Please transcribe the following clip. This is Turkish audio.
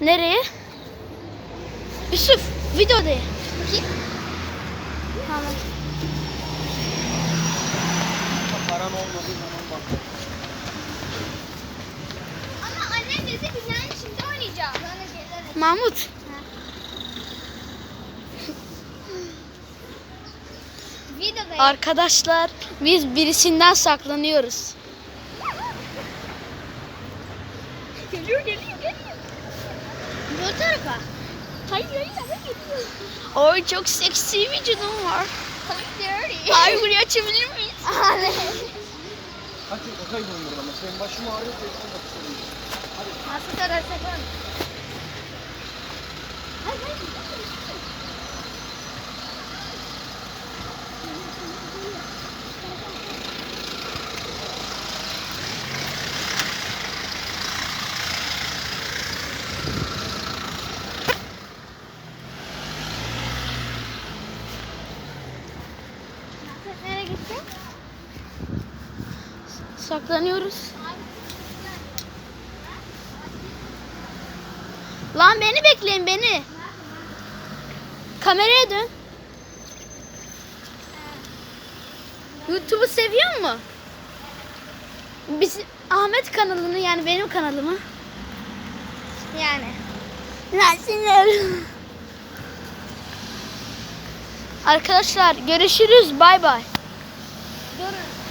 Nereye? Yusuf videoda. Bakayım. Tamam. Param olmadığı zaman bak. Ama annem dedi ki yani şimdi oynayacağız. Mahmut. Arkadaşlar biz birisinden saklanıyoruz. Geliyor geliyor geliyor. Bu tarafa. Hayır hayır hayır. Oy çok seksi vücudum var. Çok dirty. Ay burayı açabilir miyiz? Evet. Hadi okay bulun burada ama senin başım ağrıyor bakıyorum. Nasıl tarafta Gitti? Saklanıyoruz. Lan beni bekleyin beni. Kameraya dön. YouTube'u seviyor mu? Biz Ahmet kanalını yani benim kanalımı. Yani. Nasıl? Arkadaşlar görüşürüz. Bay bay. Builders.